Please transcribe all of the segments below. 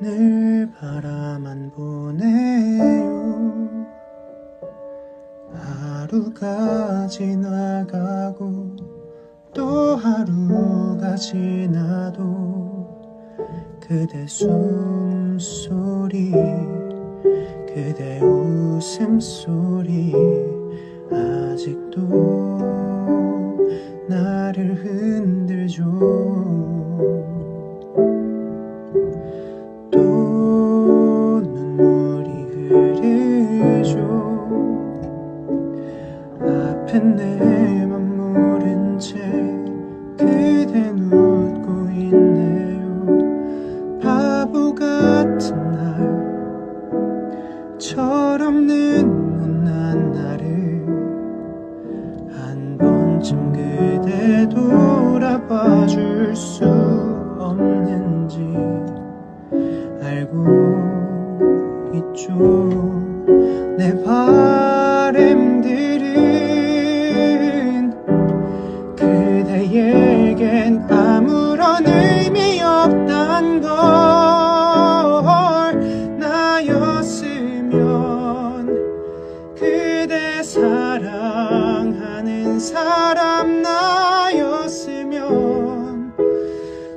늘 바라만 보내요. 하루가 지나가고 또 하루가 지나도 그대 숨소리 그대 웃음소리 내맘 모른 채 그댄 웃고 있네요. 바보 같은 날 철없는 못난 나를 한 번쯤 그대 돌아봐 줄 수 없는지 알고 있죠. 내바 사람 나였으면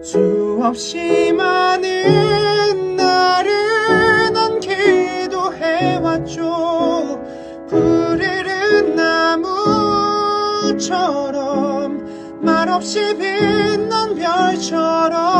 수없이 많은 날을 난 기도해왔죠. 푸르른 나무처럼 말없이 빛난 별처럼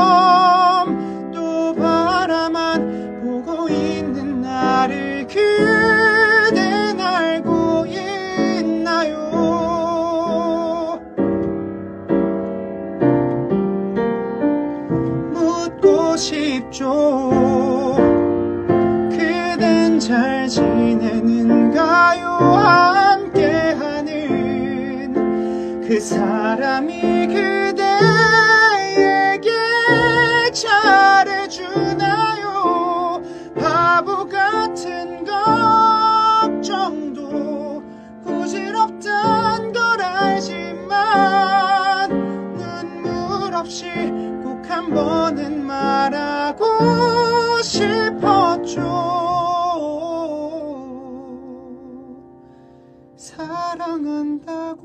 싶죠 그댄 잘 지내는가요? 함께하는 그 사람이 그대에게 잘해주나요? 바보 같은 걱정도 부질없단 걸 알지만 눈물 없이 꼭 한 번은 말 하고 싶었죠 사랑한다고.